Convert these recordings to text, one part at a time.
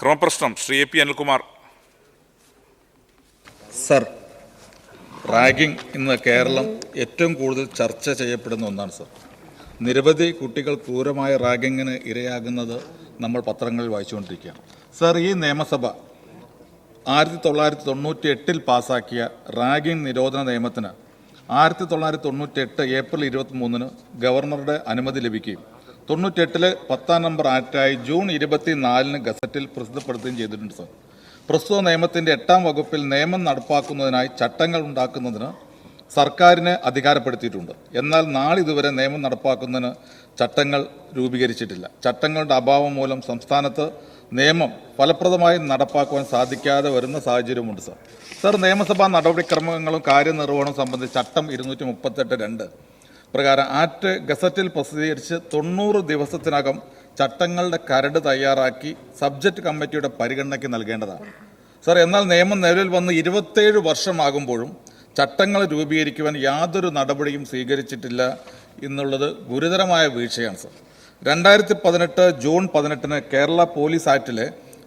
ക്രമപ്രശ്നം Shri A P Anilkumar. Sir ragging ഇന്ന് കേരളം ഏറ്റവും കൂടുതൽ ചർച്ച ചെയ്യപ്പെടുന്ന ഒന്നാണ് സർ. നിരവധി കുട്ടികൾ ക്രൂരമായ റാഗിങ്ങിന് ഇരയാകുന്നത് നമ്മൾ പത്രങ്ങളിൽ വായിച്ചുകൊണ്ടിരിക്കുകയാണ്. സർ ഈ നിയമസഭ ആയിരത്തി തൊള്ളായിരത്തി തൊണ്ണൂറ്റി എട്ടിൽ പാസാക്കിയ റാഗിംഗ് നിരോധന നിയമത്തിന് ആയിരത്തി തൊള്ളായിരത്തി തൊണ്ണൂറ്റി എട്ട് ഏപ്രിൽ ഇരുപത്തി മൂന്നിന് ഗവർണറുടെ അനുമതി ലഭിക്കുകയും തൊണ്ണൂറ്റെട്ടിൽ പത്താം നമ്പർ ആക്ടായി ജൂൺ ഇരുപത്തിനാലിന് ഗസറ്റിൽ പ്രസിദ്ധപ്പെടുത്തുകയും ചെയ്തിട്ടുണ്ട് സർ. പ്രസ്തുത നിയമത്തിന്റെ എട്ടാം വകുപ്പിൽ നിയമം നടപ്പാക്കുന്നതിനായി ചട്ടങ്ങൾ ഉണ്ടാക്കുന്നതിന് സർക്കാരിനെ അധികാരപ്പെടുത്തിയിട്ടുണ്ട്. എന്നാൽ നാളിതുവരെ നിയമം നടപ്പാക്കുന്നതിന് ചട്ടങ്ങൾ രൂപീകരിച്ചിട്ടില്ല. ചട്ടങ്ങളുടെ അഭാവം മൂലം സംസ്ഥാനത്ത് നിയമം ഫലപ്രദമായി നടപ്പാക്കുവാൻ സാധിക്കാതെ വരുന്ന സാഹചര്യമുണ്ട് സാർ. സർ നിയമസഭാ നടപടിക്രമങ്ങളും കാര്യനിർവഹണവും സംബന്ധിച്ച് ചട്ടം ഇരുന്നൂറ്റി മുപ്പത്തെട്ട് രണ്ട് പ്രകാരം ആറ്റ് ഗസറ്റിൽ പ്രസിദ്ധീകരിച്ച് തൊണ്ണൂറ് ദിവസത്തിനകം ചട്ടങ്ങളുടെ കരട് തയ്യാറാക്കി സബ്ജക്റ്റ് കമ്മിറ്റിയുടെ പരിഗണനയ്ക്ക് നൽകേണ്ടതാണ്. സർ എന്നാൽ നിയമം നിലവിൽ വന്ന് ഇരുപത്തേഴ് വർഷമാകുമ്പോഴും ചട്ടങ്ങൾ രൂപീകരിക്കുവാൻ യാതൊരു നടപടിയും സ്വീകരിച്ചിട്ടില്ല എന്നുള്ളത് ഗുരുതരമായ വീഴ്ചയാണ് സർ. രണ്ടായിരത്തി പതിനെട്ട് ജൂൺ പതിനെട്ടിന് കേരള പോലീസ് ആക്ടിലെ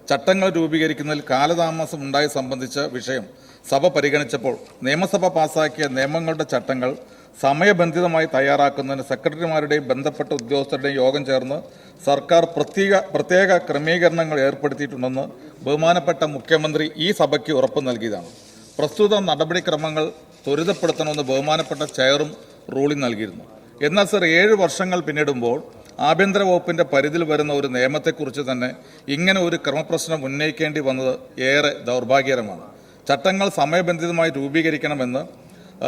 ചട്ടങ്ങൾ രൂപീകരിക്കുന്നതിൽ കാലതാമസം ഉണ്ടായി സംബന്ധിച്ച വിഷയം സഭ പരിഗണിച്ചപ്പോൾ നിയമസഭ പാസാക്കിയ നിയമങ്ങളുടെ ചട്ടങ്ങൾ സമയബന്ധിതമായി തയ്യാറാക്കുന്നതിന് സെക്രട്ടറിമാരുടെയും ബന്ധപ്പെട്ട ഉദ്യോഗസ്ഥരുടെയും യോഗം ചേർന്ന് സർക്കാർ പ്രത്യേക പ്രത്യേക ക്രമീകരണങ്ങൾ ഏർപ്പെടുത്തിയിട്ടുണ്ടെന്ന് ബഹുമാനപ്പെട്ട മുഖ്യമന്ത്രി ഈ സഭയ്ക്ക് ഉറപ്പ് നൽകിയതാണ്. പ്രസ്തുത നടപടിക്രമങ്ങൾ ത്വരിതപ്പെടുത്തണമെന്ന് ബഹുമാനപ്പെട്ട ചെയറും റൂളിംഗ് നൽകിയിരുന്നു. എന്നാൽ സർ ഏഴ് വർഷങ്ങൾ പിന്നിടുമ്പോൾ ആഭ്യന്തര വകുപ്പിന്റെ പരിധിയിൽ വരുന്ന ഒരു നിയമത്തെക്കുറിച്ച് തന്നെ ഇങ്ങനെ ഒരു ക്രമപ്രശ്നം ഉന്നയിക്കേണ്ടി വന്നത് ഏറെ ദൗർഭാഗ്യകരമാണ്. ചട്ടങ്ങൾ സമയബന്ധിതമായി രൂപീകരിക്കണമെന്ന്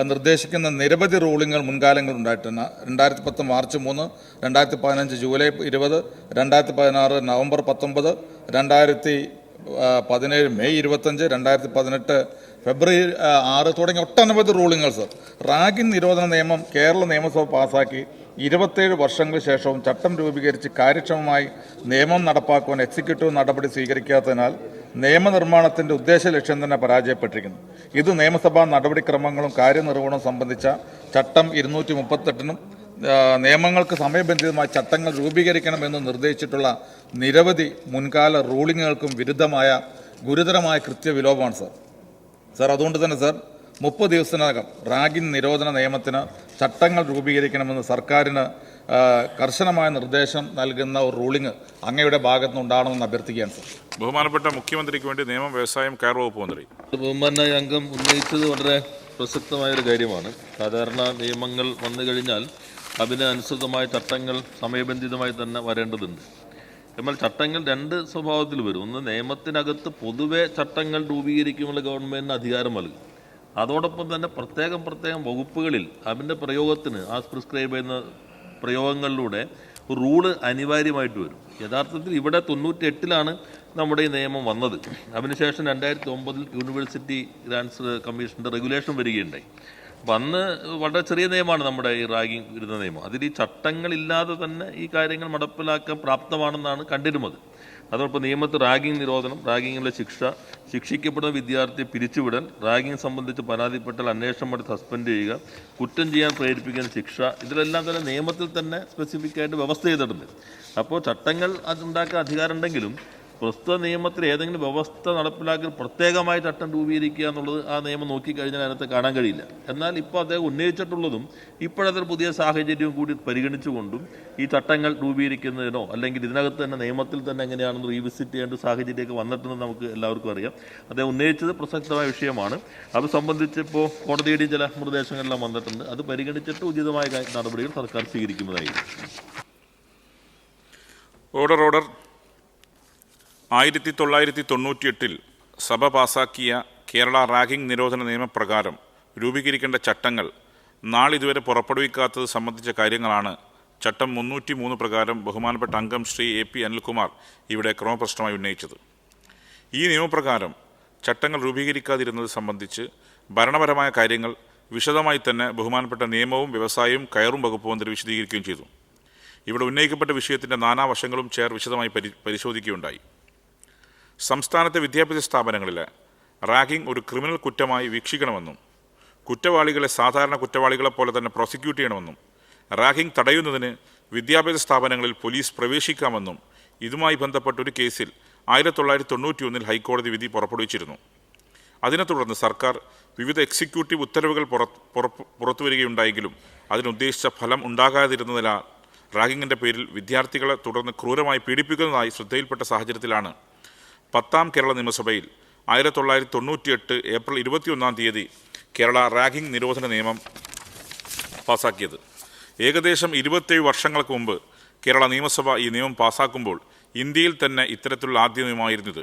നിർദ്ദേശിക്കുന്ന നിരവധി റൂളിങ്ങൾ മുൻകാലങ്ങൾ ഉണ്ടായിട്ടുണ്ട്. രണ്ടായിരത്തി പത്ത് മാർച്ച് മൂന്ന് രണ്ടായിരത്തി പതിനഞ്ച് ജൂലൈ ഇരുപത് രണ്ടായിരത്തി പതിനാറ് നവംബർ പത്തൊമ്പത് രണ്ടായിരത്തി പതിനേഴ് മെയ് ഇരുപത്തഞ്ച് രണ്ടായിരത്തി പതിനെട്ട് ഫെബ്രുവരി ആറ് തുടങ്ങിയ ഒട്ടനവധി റൂളിങ്ങൾ സർ. റാഗിൻ നിരോധന നിയമം കേരള നിയമസഭ പാസാക്കി. ഇരുപത്തേഴ് വർഷങ്ങൾക്ക് ശേഷവും ചട്ടം രൂപീകരിച്ച് കാര്യക്ഷമമായി നിയമം നടപ്പാക്കുവാൻ എക്സിക്യൂട്ടീവ് നടപടി സ്വീകരിക്കാത്തതിനാൽ നിയമനിർമ്മാണത്തിന്റെ ഉദ്ദേശ ലക്ഷ്യം തന്നെ പരാജയപ്പെട്ടിരിക്കുന്നു. ഇത് നിയമസഭാ നടപടിക്രമങ്ങളും കാര്യനിർവഹണവും സംബന്ധിച്ച ചട്ടം ഇരുന്നൂറ്റി മുപ്പത്തെട്ടിനും നിയമങ്ങൾക്ക് സമയബന്ധിതമായ ചട്ടങ്ങൾ രൂപീകരിക്കണമെന്ന് നിർദ്ദേശിച്ചിട്ടുള്ള നിരവധി മുൻകാല റൂളിങ്ങുകൾക്കും വിരുദ്ധമായ ഗുരുതരമായ കൃത്യവിലോപമാണ് സർ. സർ അതുകൊണ്ട് തന്നെ സാർ മുപ്പത് ദിവസത്തിനകം റാഗിൻ നിരോധന നിയമത്തിന് ചട്ടങ്ങൾ രൂപീകരിക്കണമെന്ന് സർക്കാരിന് കർശനമായ നിർദ്ദേശം നൽകുന്ന ഒരു റൂളിംഗ് അങ്ങയുടെ ഭാഗത്തു നിന്നുണ്ടാകണമെന്ന് അഭ്യർത്ഥിക്കുകയാണ് സാർ. ബഹുമാനപ്പെട്ട മുഖ്യമന്ത്രിക്ക് വേണ്ടി നിയമം വ്യവസായം കയർ വകുപ്പ് മന്ത്രി. ബഹുമാനായ അംഗം ഉന്നയിച്ചത് വളരെ പ്രസക്തമായൊരു കാര്യമാണ്. സാധാരണ നിയമങ്ങൾ വന്നു കഴിഞ്ഞാൽ അതിന് അനുസൃതമായ ചട്ടങ്ങൾ സമയബന്ധിതമായി തന്നെ വരേണ്ടതുണ്ട്. എന്നാൽ ചട്ടങ്ങൾ രണ്ട് സ്വഭാവത്തിൽ വരും. ഒന്ന് നിയമത്തിനകത്ത് പൊതുവെ ചട്ടങ്ങൾ രൂപീകരിക്കുമുള്ള ഗവൺമെന്റിന് അധികാരം നൽകും. അതോടൊപ്പം തന്നെ പ്രത്യേകം പ്രത്യേകം വകുപ്പുകളിൽ അതിന്റെ പ്രയോഗത്തിന് ആ പ്രിസ്ക്രൈബ് ചെയ്യുന്ന പ്രയോഗങ്ങളിലൂടെ റൂൾ അനിവാര്യമായിട്ട് വരും. യഥാർത്ഥത്തിൽ ഇവിടെ തൊണ്ണൂറ്റി എട്ടിലാണ് നമ്മുടെ ഈ നിയമം വന്നത്. അതിനുശേഷം രണ്ടായിരത്തി ഒമ്പതിൽ യൂണിവേഴ്സിറ്റി ഗ്രാൻസ് കമ്മീഷന്റെ റെഗുലേഷൻ വരികയുണ്ടായി. അന്ന് വളരെ ചെറിയ നിയമമാണ് നമ്മുടെ ഈ റാഗിംഗ് വരുന്ന നിയമം. അതിൽ ഈ ചട്ടങ്ങളില്ലാതെ തന്നെ ഈ കാര്യങ്ങൾ നടപ്പിലാക്കാൻ പ്രാപ്തമാണെന്നാണ് കണ്ടിരുന്നത്. അതോടൊപ്പം നിയമത്തിൽ റാഗിംഗ് നിരോധനം റാഗിങ്ങിലെ ശിക്ഷ ശിക്ഷിക്കപ്പെടുന്ന വിദ്യാർത്ഥിയെ പിരിച്ചുവിടൽ റാഗിംഗ് സംബന്ധിച്ച് പരാതിപ്പെട്ടാൽ അന്വേഷണം നടത്തി സസ്പെൻഡ് ചെയ്യുക കുറ്റം ചെയ്യാൻ പ്രേരിപ്പിക്കുന്ന ശിക്ഷ ഇതിലെല്ലാം തന്നെ നിയമത്തിൽ തന്നെ സ്പെസിഫിക്കായിട്ട് വ്യവസ്ഥ ചെയ്തിട്ടുണ്ട്. അപ്പോൾ ചട്ടങ്ങൾ അതുണ്ടാക്കാൻ അധികാരമുണ്ടെങ്കിലും പ്രസ്തുത നിയമത്തിൽ ഏതെങ്കിലും വ്യവസ്ഥ നടപ്പിലാക്കി പ്രത്യേകമായി ചട്ടം രൂപീകരിക്കുക എന്നുള്ളത് ആ നിയമം നോക്കിക്കഴിഞ്ഞാൽ അതിനകത്ത് കാണാൻ കഴിയില്ല. എന്നാൽ ഇപ്പോൾ അദ്ദേഹം ഉന്നയിച്ചിട്ടുള്ളതും ഇപ്പോഴത്തെ പുതിയ സാഹചര്യവും കൂടി പരിഗണിച്ചുകൊണ്ടും ഈ ചട്ടങ്ങൾ രൂപീകരിക്കുന്നതിനോ അല്ലെങ്കിൽ ഇതിനകത്ത് തന്നെ നിയമത്തിൽ തന്നെ എങ്ങനെയാണെന്ന് റീവിസിറ്റ് ചെയ്യേണ്ട സാഹചര്യമൊക്കെ വന്നിട്ടുണ്ടെന്ന് നമുക്ക് എല്ലാവർക്കും അറിയാം. അദ്ദേഹം ഉന്നയിച്ചത് പ്രസക്തമായ വിഷയമാണ്. അത് സംബന്ധിച്ച് ഇപ്പോൾ കോടതിയുടെയും ചില നിർദ്ദേശങ്ങളെല്ലാം വന്നിട്ടുണ്ട്. അത് പരിഗണിച്ചിട്ട് ഉചിതമായ നടപടികൾ സർക്കാർ സ്വീകരിക്കുന്നതായിരിക്കും. ഓർഡർ ഓർഡർ ആയിരത്തി തൊള്ളായിരത്തി തൊണ്ണൂറ്റിയെട്ടിൽ സഭ പാസാക്കിയ കേരള റാഗിംഗ് നിരോധന നിയമപ്രകാരം രൂപീകരിക്കേണ്ട ചട്ടങ്ങൾ നാളിതുവരെ പുറപ്പെടുവിക്കാത്തത് സംബന്ധിച്ച കാര്യങ്ങളാണ് ചട്ടം മുന്നൂറ്റി മൂന്ന് പ്രകാരം ബഹുമാനപ്പെട്ട അംഗം ശ്രീ എ പി അനിൽകുമാർ ഇവിടെ ക്രമപ്രശ്നമായി ഉന്നയിച്ചത്. ഈ നിയമപ്രകാരം ചട്ടങ്ങൾ രൂപീകരിക്കാതിരുന്നത് സംബന്ധിച്ച് ഭരണപരമായ കാര്യങ്ങൾ വിശദമായി തന്നെ ബഹുമാനപ്പെട്ട നിയമവും വ്യവസായവും കയറും വകുപ്പ് മന്ത്രി വിശദീകരിക്കുകയും ചെയ്തു. ഇവിടെ ഉന്നയിക്കപ്പെട്ട വിഷയത്തിന്റെ നാനാവശങ്ങളും ചേർ വിശദമായി പരി പരിശോധിക്കുകയുണ്ടായി. സംസ്ഥാനത്തെ വിദ്യാഭ്യാസ സ്ഥാപനങ്ങളിൽ റാഗിംഗ് ഒരു ക്രിമിനൽ കുറ്റമായി വീക്ഷിക്കണമെന്നും കുറ്റവാളികളെ സാധാരണ കുറ്റവാളികളെ പോലെ തന്നെ പ്രോസിക്യൂട്ട് ചെയ്യണമെന്നും റാഗിംഗ് തടയുന്നതിന് വിദ്യാഭ്യാസ സ്ഥാപനങ്ങളിൽ പോലീസ് പ്രവേശിക്കാമെന്നും ഇതുമായി ബന്ധപ്പെട്ട ഒരു കേസിൽ ആയിരത്തി തൊള്ളായിരത്തി തൊണ്ണൂറ്റി ഒന്നിൽ ഹൈക്കോടതി വിധി പുറപ്പെടുവിച്ചിരുന്നു. അതിനെ തുടർന്ന് സർക്കാർ വിവിധ എക്സിക്യൂട്ടീവ് ഉത്തരവുകൾ പുറത്തുവരികയുണ്ടായെങ്കിലും അതിനുദ്ദേശിച്ച ഫലം ഉണ്ടാകാതിരുന്നതിനാൽ റാഗിങ്ങിന്റെ പേരിൽ വിദ്യാർത്ഥികളെ തുടർന്ന് ക്രൂരമായി പീഡിപ്പിക്കുന്നതായി ശ്രദ്ധയിൽപ്പെട്ട സാഹചര്യത്തിലാണ് പത്താം കേരള നിയമസഭയിൽ ആയിരത്തി തൊള്ളായിരത്തി തൊണ്ണൂറ്റിയെട്ട് ഏപ്രിൽ ഇരുപത്തിയൊന്നാം തീയതി കേരള റാഗിംഗ് നിരോധന നിയമം പാസാക്കിയത്. ഏകദേശം ഇരുപത്തേഴ് വർഷങ്ങൾക്ക് മുമ്പ് കേരള നിയമസഭ ഈ നിയമം പാസാക്കുമ്പോൾ ഇന്ത്യയിൽ തന്നെ ഇത്തരത്തിലുള്ള ആദ്യ നിയമമായിരുന്നത്.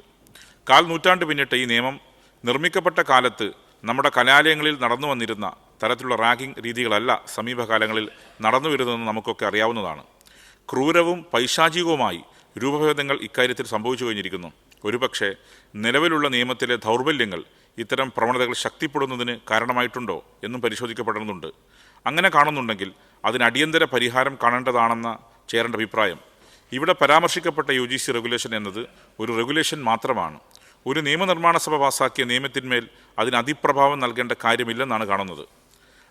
കാൽ നൂറ്റാണ്ട് പിന്നിട്ട് ഈ നിയമം നിർമ്മിക്കപ്പെട്ട കാലത്ത് നമ്മുടെ കലാലയങ്ങളിൽ നടന്നു വന്നിരുന്ന തരത്തിലുള്ള റാഗിംഗ് രീതികളല്ല സമീപകാലങ്ങളിൽ നടന്നു വരുന്നതെന്ന് നമുക്കൊക്കെ അറിയാവുന്നതാണ്. ക്രൂരവും പൈശാചികവുമായി രൂപഭേദങ്ങൾ ഇക്കാര്യത്തിൽ സംഭവിച്ചു കഴിഞ്ഞിരിക്കുന്നു. ഒരുപക്ഷെ നിലവിലുള്ള നിയമത്തിലെ ദൗർബല്യങ്ങൾ ഇത്തരം പ്രവണതകൾ ശക്തിപ്പെടുന്നതിന് കാരണമായിട്ടുണ്ടോ എന്നും പരിശോധിക്കപ്പെടുന്നുണ്ട് അങ്ങനെ കാണുന്നുണ്ടെങ്കിൽ അതിന് അടിയന്തര പരിഹാരം കാണേണ്ടതാണെന്ന ചേരേണ്ട അഭിപ്രായം. ഇവിടെ പരാമർശിക്കപ്പെട്ട യു ജി സി റെഗുലേഷൻ എന്നത് ഒരു റെഗുലേഷൻ മാത്രമാണ്. ഒരു നിയമനിർമ്മാണ സഭ പാസാക്കിയ നിയമത്തിന്മേൽ അതിന് അതിപ്രഭാവം നൽകേണ്ട കാര്യമില്ലെന്നാണ് കാണുന്നത്.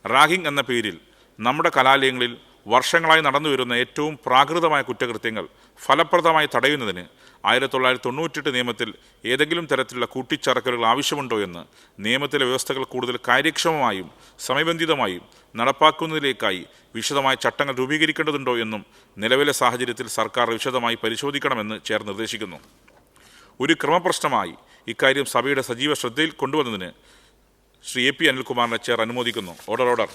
റാഗിംഗ് എന്ന പേരിൽ നമ്മുടെ കലാലയങ്ങളിൽ വർഷങ്ങളായി നടന്നുവരുന്ന ഏറ്റവും പ്രാകൃതമായ കുറ്റകൃത്യങ്ങൾ ഫലപ്രദമായി തടയുന്നതിന് ആയിരത്തി തൊള്ളായിരത്തി തൊണ്ണൂറ്റെട്ട് നിയമത്തിൽ ഏതെങ്കിലും തരത്തിലുള്ള കൂട്ടിച്ചേർക്കലുകൾ ആവശ്യമുണ്ടോ എന്ന് നിയമത്തിലെ വ്യവസ്ഥകൾ കൂടുതൽ കാര്യക്ഷമമായും സമയബന്ധിതമായും നടപ്പാക്കുന്നതിലേക്കായി വിശദമായ ചട്ടങ്ങൾ രൂപീകരിക്കേണ്ടതുണ്ടോ എന്നും നിലവിലെ സാഹചര്യത്തിൽ സർക്കാർ വിശദമായി പരിശോധിക്കണമെന്ന് ചേർ നിർദ്ദേശിക്കുന്നു. ഒരു ക്രമപ്രശ്നമായി ഇക്കാര്യം സഭയുടെ സജീവ ശ്രദ്ധയിൽ കൊണ്ടുവന്നതിന് ശ്രീ എ പി അനിൽകുമാറിനെ ചേർ അനുമോദിക്കുന്നു. Order order